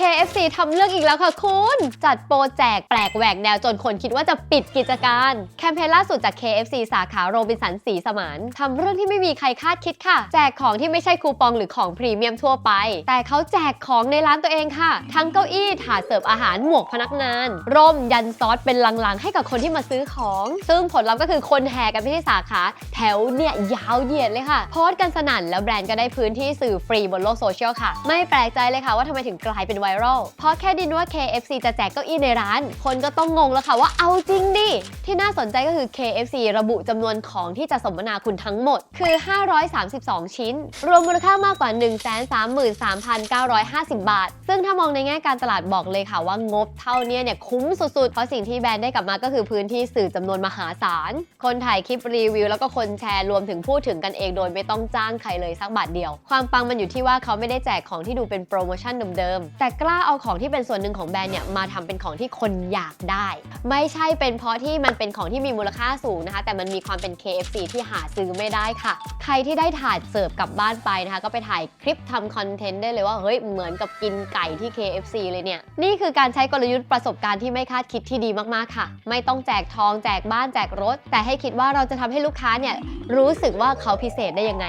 KFC ทำเรื่องอีกแล้วค่ะคุณ จัดโปรแจกแปลกแหวกแนวจนคนคิดว่าจะปิดกิจการ แคมเปญล่าสุดจาก KFC สาขาโรบินสันสีสมานทำเรื่องที่ไม่มีใครคาดคิดค่ะ แจกของที่ไม่ใช่คูปองหรือของพรีเมียมทั่วไป แต่เขาแจกของในร้านตัวเองค่ะ ทั้งเก้าอี้ถาดเสิร์ฟอาหารหมวกพนักงาน ร่มยันซอสเป็นลังๆ ให้กับคนที่มาซื้อของ ซึ่งผลลัพธ์ก็คือคนแห่กันไปที่สาขา แถวเนี่ยยาวเหยียดเลยค่ะโพสต์กันสนั่นแล้วแบรนด์ก็ได้พื้นที่สื่อฟรีบนโลกโซเชียลค่ะ ไม่แปลกใจเลยค่ะว่าทำไมถึงกลายเป็นไวรัลเพราะแค่ดินว่า KFC จะแจกเก้าอี้ในร้าน คนก็ต้องงงแล้วค่ะว่าเอาจริงดิ ที่น่าสนใจก็คือ KFC ระบุจำนวนของที่จะสมนาคุณทั้งหมด คือ 532 ชิ้น รวมมูลค่ามากกว่า 133,950 บาท ซึ่งถ้ามองในแง่การตลาดบอกเลยค่ะว่างบเท่านี้เนี่ยคุ้มสุดๆ เพราะสิ่งที่แบรนด์ได้กลับมาก็คือพื้นที่สื่อจำนวนมหาศาล คนถ่ายคลิปรีวิว แล้วก็คนแชร์รวมถึงพูดถึงกันเองโดยไม่ต้องจ้างใครเลยสักบาทเดียว ความปังมันอยู่ที่ว่าเขาไม่ได้แจกของที่ดูเป็นโปรโมชั่นเดิมๆแต่กล้าเอาของที่เป็นส่วนหนึ่งของแบรนด์เนี่ยมาทำเป็นของที่คนอยากได้ ไม่ใช่เป็นเพราะที่มันเป็นของที่มีมูลค่าสูงนะคะ แต่มันมีความเป็น KFC ที่หาซื้อไม่ได้ค่ะ ใครที่ได้ถาดเสิร์ฟกลับบ้านไปนะคะ ก็ไปถ่ายคลิปทำคอนเทนต์ได้เลยว่าเฮ้ยเหมือนกับกินไก่ที่ KFC เลยเนี่ย นี่คือการใช้กลยุทธ์ประสบการณ์ที่ไม่คาดคิดที่ดีมากๆค่ะ ไม่ต้องแจกทองแจกบ้านแจกรถ แต่ให้คิดว่าเราจะทำให้ลูกค้าเนี่ยรู้สึกว่าเขาพิเศษได้ยังไง